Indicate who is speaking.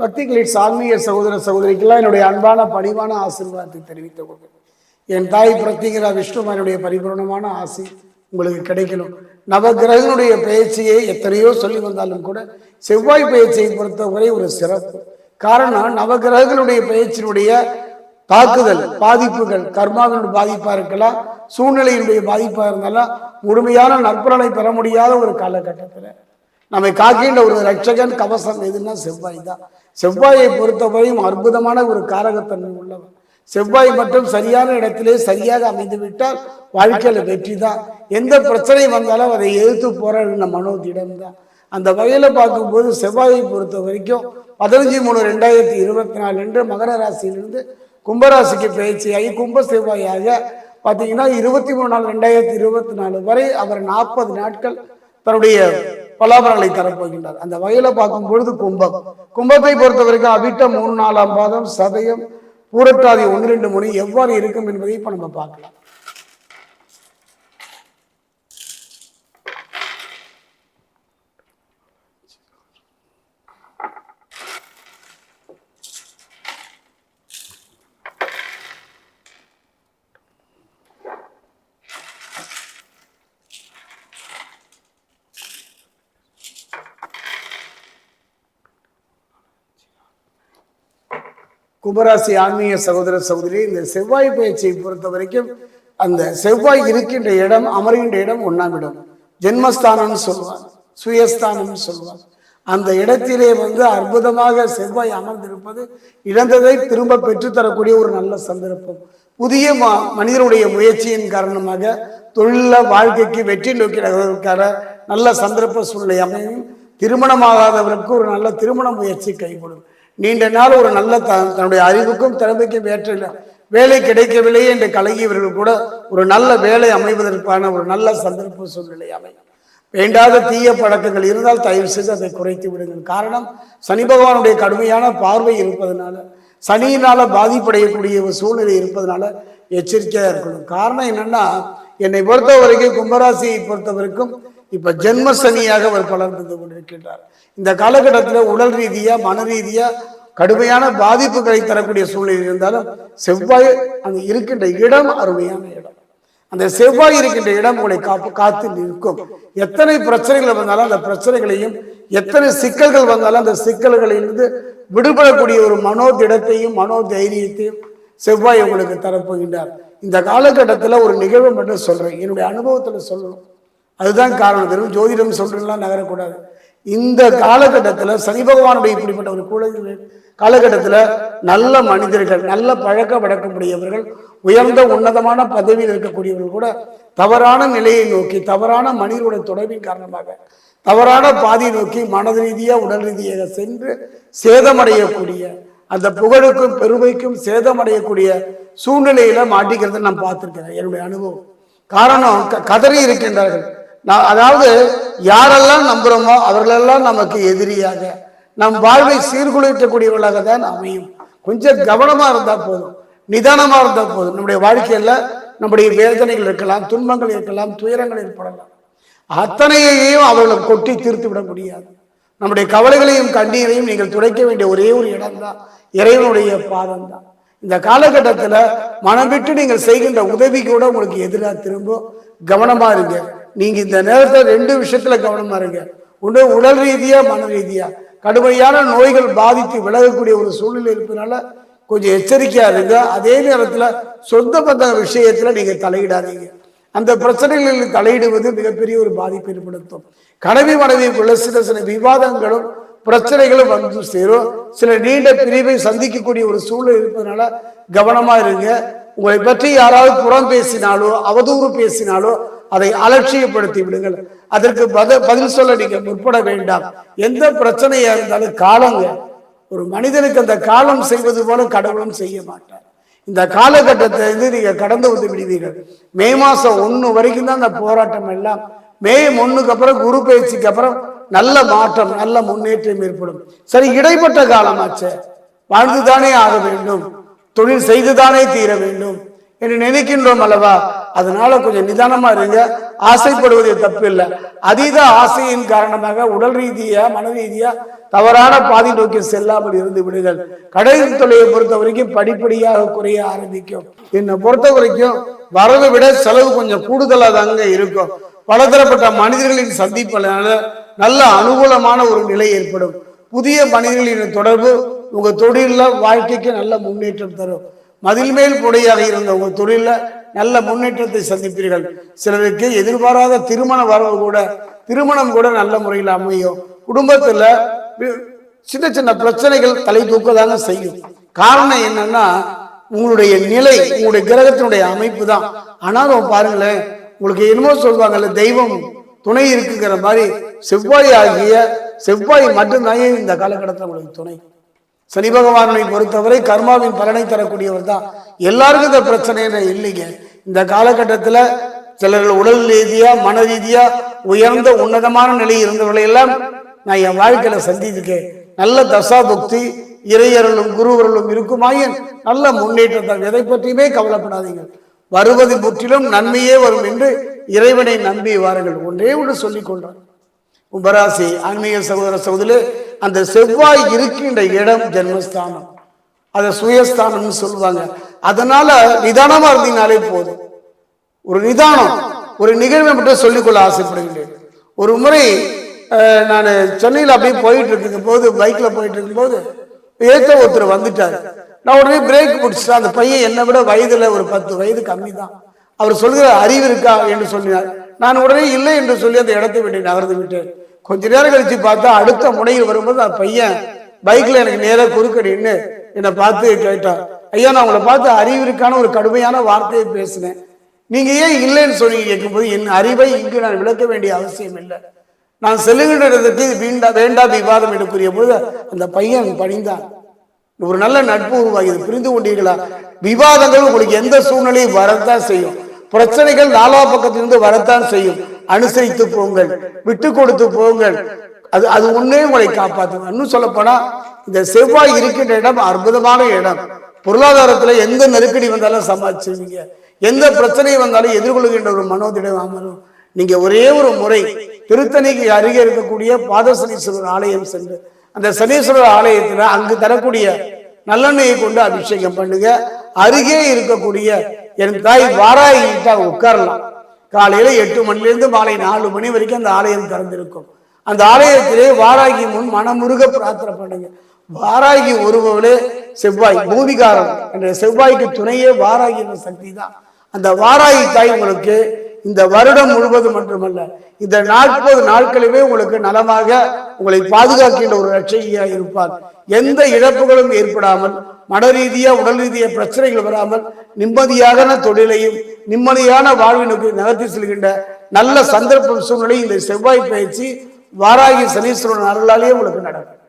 Speaker 1: பக்திகளின் ஆன்மீக சகோதர சகோதரிக்கெல்லாம் என்னுடைய அன்பான பணிவான ஆசீர்வாதத்தை தெரிவித்துக் கொள்கிறேன். என் தாய் பிரத்திகரா விஷ்ணுமானுடைய பரிபூர்ணமான ஆசை உங்களுக்கு கிடைக்கணும். நவகிரகனுடைய பயிற்சியை எத்தனையோ சொல்லி வந்தாலும் கூட செவ்வாய் பயிற்சியை பொறுத்தவரை ஒரு சிறப்பு. காரணம் நவகிரகங்களுடைய பயிற்சியினுடைய தாக்குதல் பாதிப்புகள் கர்மாவினுடைய பாதிப்பா இருக்கலாம் சூழ்நிலையினுடைய பாதிப்பா இருந்தாலும் முழுமையான நற்பலனை பெற முடியாத ஒரு காலகட்டத்தில் நம்மை காக்கின்ற ஒரு ரட்சகன் கவசம் எதுன்னா செவ்வாய் தான். செவ்வாயை பொறுத்தவரையும் அற்புதமான ஒரு காரகத்தன்மை உள்ளவர் செவ்வாய் மட்டும் சரியான இடத்திலே சரியாக அமைந்து விட்டால் வெற்றி தான். எந்த பிரச்சனை வந்தாலும் அதை எதிர்த்து போராடின மனோதிடம் தான். அந்த வகையில் பார்க்கும்போது செவ்வாயை பொறுத்த வரைக்கும் பதினஞ்சு மூணு ரெண்டாயிரத்தி இருபத்தி நாலு என்று மகர ராசியிலிருந்து கும்பராசிக்கு பயிற்சியாகி கும்ப செவ்வாயாக பார்த்தீங்கன்னா இருபத்தி மூணு நாள் ரெண்டாயிரத்தி இருபத்தி நாலு வரை அவர் நாற்பது நாட்கள் தன்னுடைய பலாபரங்களை தரப்போகின்றார். அந்த வகையில பார்க்கும் பொழுது கும்பம். கும்பத்தை பொறுத்த வரைக்கும் அவிட்டம் மூணு நாலாம் பாதம் சதயம் பூரட்டாதி ஒன்று ரெண்டு மணி எவ்வாறு இருக்கும் என்பதை இப்ப நம்ம பார்க்கலாம். கும்பராசி ஆன்மீக சகோதர சகோதரி இந்த செவ்வாய் பயிற்சியை பொறுத்த வரைக்கும் அந்த செவ்வாய் இருக்கின்ற இடம் அமர்கின்ற இடம் ஒண்ணாம் இடம். ஜென்மஸ்தானம்னு சொல்லுவார் சுயஸ்தானம்னு சொல்லுவார் அந்த இடத்திலே வந்து அற்புதமாக செவ்வாய் அமர்ந்திருப்பது இழந்ததை திரும்ப பெற்றுத்தரக்கூடிய ஒரு நல்ல சந்தர்ப்பம். புதிய ம- மனிதனுடைய முயற்சியின் காரணமாக தொழில வாழ்க்கைக்கு வெற்றி நோக்கி நல்ல சந்தர்ப்ப சூழ்நிலை அமையும். திருமணமாகாதவருக்கு ஒரு நல்ல திருமண முயற்சி கைகூடும். நீண்ட நாள் ஒரு நல்ல த- தன்னுடைய அறிவுக்கும் திறமைக்கும் ஏற்ற வேலை கிடைக்கவில்லையே என்று கலகியவர்கள் கூட ஒரு நல்ல வேலை அமைவதற்கான ஒரு நல்ல சந்தர்ப்ப சூழ்நிலை அமையும். வேண்டாத தீய பழக்கங்கள் இருந்தால் தயவு செய்து அதை குறைத்து விடுங்கள். காரணம் சனி பகவானுடைய கடுமையான பார்வை இருப்பதனால சனியினால பாதிப்படையக்கூடிய ஒரு சூழ்நிலை இருப்பதனால எச்சரிக்கையாக இருக்கணும். காரணம் என்னன்னா என்னை பொறுத்த வரைக்கும் கும்பராசியை பொறுத்தவரைக்கும் இப்ப ஜென்ம சனியாக அவர் பலர்ந்து கொண்டிருக்கின்றார். இந்த காலகட்டத்தில் உடல் ரீதியா மன ரீதியா கடுமையான பாதிப்புகளை தரக்கூடிய சூழ்நிலை இருந்தாலும் செவ்வாய் அங்கு இருக்கின்ற இடம் அருமையான இடம். அந்த செவ்வாய் இருக்கின்ற இடம் உங்களை காப்பு காத்து நிற்கும். எத்தனை பிரச்சனைகள் வந்தாலும் அந்த பிரச்சனைகளையும் எத்தனை சிக்கல்கள் வந்தாலும் அந்த சிக்கல்களிலிருந்து விடுபடக்கூடிய ஒரு மனோதிடத்தையும் மனோ தைரியத்தையும் செவ்வாய் உங்களுக்கு தரப்போகின்றார். இந்த காலகட்டத்தில் ஒரு நிகழ்வு மட்டும் சொல்றேன். என்னுடைய அனுபவத்துல சொல்லணும். அதுதான் காரணம். வெறும் ஜோதிடம் சொல்றதுலாம் நகரக்கூடாது. இந்த காலகட்டத்தில் சனி பகவானுடைய இப்படிப்பட்ட ஒரு குழந்தை காலகட்டத்தில் நல்ல மனிதர்கள் நல்ல பழக்க வழக்கமுடையவர்கள் உயர்ந்த உன்னதமான பதவியில் இருக்கக்கூடியவர்கள் கூட தவறான நிலையை நோக்கி தவறான மனிதனுடைய தொடர்பின் காரணமாக தவறான பாதையை நோக்கி மனது ரீதியாக உடல் ரீதியாக சென்று சேதமடையக்கூடிய அந்த புகழுக்கும் பெருமைக்கும் சேதமடையக்கூடிய சூழ்நிலையில மாட்டிக்கிறத நான் பார்த்திருக்கிறேன். என்னுடைய அனுபவம். காரணம் க- கதறி இருக்கின்றார்கள். நான் அதாவது யாரெல்லாம் நம்புறோமோ அவர்களெல்லாம் நமக்கு எதிரியாக. நம் வாழ்வை சீர்குலைக்கக்கூடியவர்களாக தான் அமையும். கொஞ்சம் கவனமாக இருந்தால் போதும். நிதானமாக இருந்தால் போதும். நம்முடைய வாழ்க்கையில் நம்முடைய வேதனைகள் இருக்கலாம் துன்பங்கள் இருக்கலாம் துயரங்கள் ஏற்படலாம். அத்தனையையும் அவர்களை கொட்டி தீர்த்து விட முடியாது. நம்முடைய கவலைகளையும் கண்ணீரையும் நீங்கள் துடைக்க வேண்டிய ஒரே ஒரு இடம் தான் இறைவனுடைய பாதம் தான் இந்த காலகட்டத்தில் மனம் விட்டு நீங்கள் செய்கின்ற உதவி கூட உங்களுக்கு எதிராக திரும்ப கவனமாக இருங்க. நீங்க இந்த நேரத்தில் ரெண்டு விஷயத்துல கவனமா இருங்க. ஒன்று உடல் ரீதியா மன ரீதியா. கடுமையான நோய்கள் பாதித்து விலகக்கூடிய ஒரு சூழ்நிலை இருப்பதனால கொஞ்சம் எச்சரிக்கையா இருங்க. அதே நேரத்துல சொந்த பந்த விஷயத்துல நீங்க தலையிடாதீங்க. அந்த பிரச்சனைகளில் தலையிடுவது மிகப்பெரிய ஒரு பாதிப்பை ஏற்படுத்தும். கனவி மனைவிக்குள்ள சில சில விவாதங்களும் பிரச்சனைகளும் வந்து சேரும். சில நீண்ட பிரிவை சந்திக்கக்கூடிய ஒரு சூழல் இருப்பதனால கவனமா இருங்க. உங்களை பற்றி யாராவது புறம் பேசினாலோ அவதூறு பேசினாலோ அதை அலட்சியப்படுத்தி விடுங்கள். அதற்கு பத பதில் சொல்ல நீங்க முற்பட வேண்டாம். எந்த பிரச்சனையா இருந்தாலும் காலங்க. ஒரு மனிதனுக்கு அந்த காலம் செய்வது போல கடவுளும் செய்ய மாட்டார். இந்த காலகட்டத்தை வந்து நீங்க கடந்து வந்து விடுவீர்கள். மே மாசம் ஒன்று வரைக்கும் தான் அந்த போராட்டம் எல்லாம். மே ஒண்ணுக்கு அப்புறம் குரு பயிற்சிக்கு அப்புறம் நல்ல மாற்றம் நல்ல முன்னேற்றம் ஏற்படும். சரி இடைப்பட்ட காலமாச்சே. வாழ்ந்துதானே ஆக வேண்டும். தொழில் செய்துதானே தீர வேண்டும். என்று நினைக்கின்றோம் அல்லவா? அதனால கொஞ்சம் நிதானமா இருங்க. ஆசைப்படுவது தப்பு இல்லை அதீத ஆசையின் காரணமாக உடல் ரீதியா மன ரீதியா தவறான பாதி நோக்கி செல்லாமல் இருந்து விடுங்கள். கடைசி தொழிலை பொறுத்த வரைக்கும் படிப்படியாக குறைய ஆரம்பிக்கும். என்னை பொறுத்த வரைக்கும் வரவை விட செலவு கொஞ்சம் கூடுதலாக தாங்க இருக்கும். பலதரப்பட்ட மனிதர்களின் சந்திப்பதனால நல்ல அனுகூலமான ஒரு நிலை ஏற்படும். புதிய மனிதர்களின் தொடர்பு உங்க தொழில வாழ்க்கைக்கு நல்ல முன்னேற்றம் தரும். மதில் மேல் புடையாக இருந்த உங்கள் தொழிலில் நல்ல முன்னேற்றத்தை சந்திப்பீர்கள். சிலருக்கு எதிர்பாராத திருமண வரவு கூட திருமணம் கூட நல்ல முறையில் அமையும். குடும்பத்தில் சின்ன சின்ன பிரச்சனைகள் தலை தூக்கதாங்க செய்யும். காரணம் என்னன்னா உங்களுடைய நிலை உங்களுடைய கிரகத்தினுடைய அமைப்பு தான் ஆனாலும் பாருங்களேன் உங்களுக்கு என்னமோ சொல்லுவாங்கல்ல தெய்வம் துணை இருக்குங்கிற மாதிரி செவ்வாய் ஆகிய செவ்வாய் மட்டும்தான் இந்த காலகட்டத்தில் உங்களுக்கு துணை. சனி பகவானை பொறுத்தவரை கர்மாவின் பலனை தரக்கூடியவர் தான் எல்லாருக்கும் இந்த பிரச்சனை இல்லைங்க. இந்த காலகட்டத்தில் சிலர்கள் உடல் ரீதியா மன ரீதியா உயர்ந்த உன்னதமான நிலை இருந்தவர்களை எல்லாம் நான் என் வாழ்க்கையில சந்திச்சிருக்கேன். நல்ல தசா புக்தி இறையர்களும் குருவர்களும் இருக்குமாயின் நல்ல முன்னேற்றத்தை எதை பற்றியுமே கவலைப்படாதீங்க. வருவது முற்றிலும் நன்மையே வரும் என்று இறைவனை நம்பி வாருங்கள். ஒன்றே ஒன்று சொல்லிக் கொண்டார் கும்பராசி ஆன்மீக சகோதர சகோதரே அந்த செவ்வாய் இருக்கின்ற இடம் ஜென்மஸ்தானம். அதை சுயஸ்தானம்னு சொல்லுவாங்க. அதனால நிதானமா இருந்தீங்கனாலே போதும். ஒரு நிதானம் ஒரு நிகழ்வை மட்டும் சொல்லிக்கொள்ள ஆசைப்படுகின்றேன் ஒரு முறை நான் சென்னையில் அப்படியே போயிட்டு இருக்கும் போது பைக்ல போயிட்டு இருக்கும்போது ஏத்த ஒருத்தர் வந்துட்டாரு. நான் உடனே பிரேக் பிடிச்சிட்டேன் அந்த பையன் என்னை விட வயதுல ஒரு பத்து வயது கம்மி தான் அவர் சொல்கிற அறிவு இருக்கா? என்று சொன்னார். நான் உடனே இல்லை என்று சொல்லி அந்த இடத்தை விட்டு நகர்ந்து விட்டேன். கொஞ்ச நேரம் கழிச்சு பார்த்தா அடுத்த முனையில் வரும்போது அந்த பையன் பைக்ல எனக்கு நேராக குறுக்கடின்னு என்னை பார்த்து கேட்டார் ஐயா நான் உங்களை பார்த்து அறிவிற்கான ஒரு கடுமையான வார்த்தையை பேசினேன். நீங்க ஏன் இல்லைன்னு சொல்லி கேட்கும்போது என் அறிவை இங்கு நான் விளக்க வேண்டிய அவசியம் இல்லை. நான் செல்லுகின்ற இடத்துக்கு வீண்டா வேண்டா விவாதம் கூறிய போது அந்த பையன் பணிந்தான். ஒரு நல்ல நட்பு உருவாகியது. புரிந்து கொண்டீர்களா? விவாதங்கள் உங்களுக்கு எந்த சூழ்நிலையும் வரத்தான் செய்யும். பிரச்சனைகள் நாலா பக்கத்திலிருந்து வரத்தான் செய்யும். அனுசரித்து போங்கள் விட்டு கொடுத்து போங்கள். அது அது ஒன்னே உங்களை காப்பாற்றும் இன்னும் சொல்ல போனா இந்த செவ்வாய் இருக்கின்ற இடம் அற்புதமான இடம். பொருளாதாரத்துல எந்த நெருக்கடி வந்தாலும் சமாளிச்சுவீங்க. எந்த பிரச்சனை வந்தாலும் எதிர்கொள்கின்ற ஒரு மனோதிடம் அமரும். நீங்க ஒரே ஒரு முறை திருத்தணிக்கு அருகே இருக்கக்கூடிய பாதசனீஸ்வரர் ஆலயம் சென்று அந்த சனீஸ்வரர் ஆலயத்துல அங்கு தரக்கூடிய நல்லெண்ணெயை கொண்டு அபிஷேகம் பண்ணுங்க. அருகே இருக்கக்கூடிய என் தாய் வாராயிட்ட உட்காரலாம். காலையில எட்டு மணில இருந்து மாலை நாலு மணி வரைக்கும் அந்த ஆலயம் திறந்திருக்கும். அந்த ஆலயத்திலே வாராகி முன் மனமுருக பிரார்த்தனை பண்ணுங்க. வாராகி ஒருவர்களே செவ்வாய் பூமிகாரம் என்ற செவ்வாய்க்கு துணையே வாராகி என்ற சக்தி தான். அந்த வாராகி தாய் உங்களுக்கு இந்த வருடம் முழுவதும் மட்டுமல்ல இந்த நாற்பது நாட்களுமே உங்களுக்கு நலமாக உங்களை பாதுகாக்கின்ற ஒரு ரட்சகியா இருப்பார். எந்த இழப்புகளும் ஏற்படாமல் மன ரீதியா உடல் ரீதியா பிரச்சனைகள் வராமல் நிம்மதியான தொழிலையும் நிம்மதியான வாழ்வினுக்கு நகர்த்தி செல்கின்ற நல்ல சந்தர்ப்பம் சூழ்நிலை இந்த செவ்வாய் பயிற்சி வாராகி சனீஸ்வரன் அருளாலே உங்களுக்கு நடக்கும்.